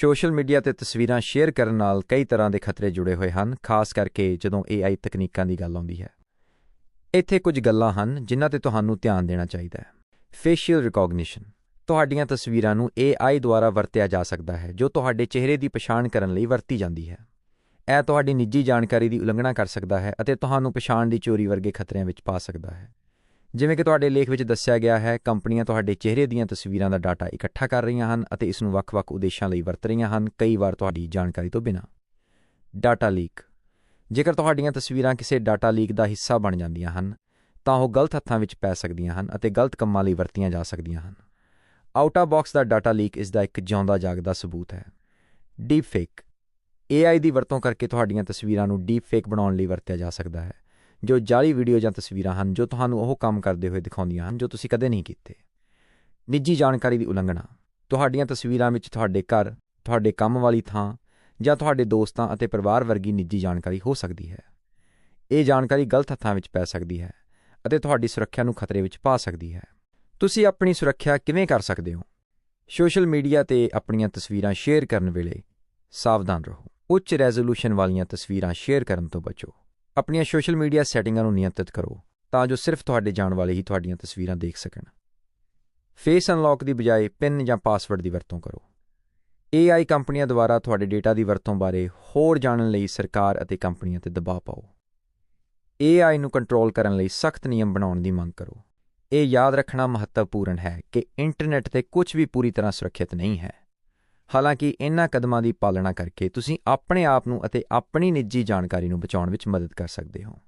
Social media ਤੇ ਤਸਵੀਰਾਂ share ਕਰਨ ਨਾਲ ਕਈ ਤਰ੍ਹਾਂ ਦੇ ਖਤਰੇ ਜੁੜੇ ਹੋਏ ਹਨ, ਖਾਸ ਕਰਕੇ ਜਦੋਂ AI ਤਕਨੀਕਾਂ ਦੀ ਗੱਲ ਆਉਂਦੀ ਹੈ। ਇੱਥੇ ਕੁਝ ਗੱਲਾਂ ਹਨ ਜਿਨ੍ਹਾਂ ਤੇ ਤੁਹਾਨੂੰ ਧਿਆਨ ਦੇਣਾ ਚਾਹੀਦਾ ਹੈ। ਫੇਸ਼ੀਅਲ ਰਿਕੌਗਨੀਸ਼ਨ ਤੁਹਾਡੀਆਂ ਤਸਵੀਰਾਂ ਨੂੰ AI ਦੁਆਰਾ ਵਰਤਿਆ ਜਾ ਸਕਦਾ ਹੈ, ਜੋ ਤੁਹਾਡੇ ਚਿਹਰੇ ਦੀ ਪਛਾਣ ਕਰਨ ਲਈ ਵਰਤੀ ਜਾਂਦੀ ਹੈ। ਇਹ ਤੁਹਾਡੀ ਨਿੱਜੀ ਜਾਣਕਾਰੀ ਦੀ ਉਲੰਘਣਾ ਕਰ ਸਕਦਾ ਹੈ ਅਤੇ ਤੁਹਾਨੂੰ ਪਛਾਣ ਦੀ ਚੋਰੀ ਵਰਗੇ ਖਤਰਿਆਂ ਵਿੱਚ ਪਾ ਸਕਦਾ ਹੈ। ਜਿਵੇਂ ਕਿ ਤੁਹਾਡੇ ਲੇਖ ਵਿੱਚ ਦੱਸਿਆ ਗਿਆ ਹੈ, ਕੰਪਨੀਆਂ ਤੁਹਾਡੇ ਚਿਹਰੇ ਦੀਆਂ ਤਸਵੀਰਾਂ ਦਾ ਡਾਟਾ ਇਕੱਠਾ ਕਰ ਰਹੀਆਂ ਹਨ ਅਤੇ ਇਸ ਨੂੰ ਵੱਖ-ਵੱਖ ਉਦੇਸ਼ਾਂ ਲਈ ਵਰਤ ਰਹੀਆਂ ਹਨ, ਕਈ ਵਾਰ ਤੁਹਾਡੀ ਜਾਣਕਾਰੀ ਤੋਂ ਬਿਨਾਂ। Data leak. ਜੇਕਰ ਤੁਹਾਡੀਆਂ ਤਸਵੀਰਾਂ ਕਿਸੇ ਡਾਟਾ ਲੀਕ ਦਾ ਹਿੱਸਾ ਬਣ ਜਾਂਦੀਆਂ ਹਨ, ਤਾਂ ਉਹ ਗਲਤ ਹੱਥਾਂ ਵਿੱਚ ਪੈ ਸਕਦੀਆਂ ਹਨ ਅਤੇ ਗਲਤ ਕੰਮਾਂ ਲਈ ਵਰਤੀਆਂ ਜਾ ਸਕਦੀਆਂ ਹਨ। ਆਊਟਾ ਬਾਕਸ ਦਾ ਡਾਟਾ ਲੀਕ ਇਸ ਦਾ ਇੱਕ ਜਿਉਂਦਾ ਜਾਗਦਾ ਸਬੂਤ ਹੈ। ਡੀਪ ਫੇਕ AI ਦੀ ਵਰਤੋਂ ਕਰਕੇ ਤੁਹਾਡੀਆਂ ਤਸਵੀਰਾਂ ਨੂੰ ਡੀਪ ਫੇਕ ਬਣਾਉਣ ਲਈ ਵਰਤਿਆ ਜਾ ਸਕਦਾ ਹੈ। ਜੋ ਜਾਲੀ ਵੀਡੀਓ ਜਾਂ ਤਸਵੀਰਾਂ ਹਨ, ਜੋ ਤੁਹਾਨੂੰ ਉਹ ਕੰਮ ਕਰਦੇ ਹੋਏ ਦਿਖਾਉਂਦੀਆਂ ਹਨ, ਜੋ ਤੁਸੀਂ ਕਦੇ ਨਹੀਂ ਕੀਤੇ। ਨਿੱਜੀ ਜਾਣਕਾਰੀ ਦੀ ਉਲੰਘਣਾ। ਤੁਹਾਡੀਆਂ ਤਸਵੀਰਾਂ ਵਿੱਚ ਤੁਹਾਡੇ ਘਰ, ਤੁਹਾਡੇ ਕੰਮ ਵਾਲੀ ਥਾਂ ਜਾਂ ਤੁਹਾਡੇ ਦੋਸਤਾਂ ਅਤੇ ਪਰਿਵਾਰ ਵਰਗੀ ਨਿੱਜੀ ਜਾਣਕਾਰੀ ਹੋ ਸਕਦੀ ਹੈ। ਇਹ ਜਾਣਕਾਰੀ ਗਲਤ ਹੱਥਾਂ ਵਿੱਚ ਪੈ ਸਕਦੀ ਹੈ ਅਤੇ ਤੁਹਾਡੀ ਸੁਰੱਖਿਆ ਨੂੰ ਖਤਰੇ ਵਿੱਚ ਪਾ ਸਕਦੀ ਹੈ। ਤੁਸੀਂ ਆਪਣੀ ਸੁਰੱਖਿਆ ਕਿਵੇਂ ਕਰ ਸਕਦੇ ਹੋ? ਸੋਸ਼ਲ ਮੀਡੀਆ ਤੇ ਆਪਣੀਆਂ ਤਸਵੀਰਾਂ ਸ਼ੇਅਰ ਕਰਨ ਵੇਲੇ ਸਾਵਧਾਨ ਰਹੋ। ਉੱਚ ਰੈਜ਼ੋਲੂਸ਼ਨ ਵਾਲੀਆਂ ਤਸਵੀਰਾਂ ਸ਼ੇਅਰ ਕਰਨ ਤੋਂ ਬਚੋ। ਆਪਣੀਆਂ ਸੋਸ਼ਲ ਮੀਡੀਆ ਸੈਟਿੰਗਾਂ ਨੂੰ ਨਿਯੰਤਰਿਤ ਕਰੋ ਤਾਂ ਜੋ ਸਿਰਫ ਤੁਹਾਡੇ ਜਾਣ ਵਾਲੇ ਹੀ ਤੁਹਾਡੀਆਂ ਤਸਵੀਰਾਂ ਦੇਖ ਸਕਣ। ਫੇਸ ਅਨਲੌਕ ਦੀ ਬਜਾਏ ਪਿਨ ਜਾਂ ਪਾਸਵਰਡ ਦੀ ਵਰਤੋਂ ਕਰੋ। AI ਕੰਪਨੀਆਂ ਦੁਆਰਾ ਤੁਹਾਡੇ ਡੇਟਾ ਦੀ ਵਰਤੋਂ ਬਾਰੇ ਹੋਰ ਜਾਣਨ ਲਈ ਸਰਕਾਰ ਅਤੇ ਕੰਪਨੀਆਂ ਤੇ ਦਬਾਅ ਪਾਓ। AI ਨੂੰ ਕੰਟਰੋਲ ਕਰਨ ਲਈ ਸਖਤ ਨਿਯਮ ਬਣਾਉਣ ਦੀ ਮੰਗ ਕਰੋ। ਇਹ ਯਾਦ ਰੱਖਣਾ ਮਹੱਤਵਪੂਰਨ ਹੈ ਕਿ ਇੰਟਰਨੈਟ ਤੇ ਕੁਝ ਵੀ ਪੂਰੀ ਤਰ੍ਹਾਂ ਸੁਰੱਖਿਅਤ ਨਹੀਂ ਹੈ। ਹਾਲਾਂਕਿ ਇਹਨਾਂ ਕਦਮਾਂ ਦੀ ਪਾਲਣਾ ਕਰਕੇ ਤੁਸੀਂ ਆਪਣੇ ਆਪ ਨੂੰ ਅਤੇ ਆਪਣੀ ਨਿੱਜੀ ਜਾਣਕਾਰੀ ਨੂੰ ਬਚਾਉਣ ਵਿੱਚ ਮਦਦ ਕਰ ਸਕਦੇ ਹੋ।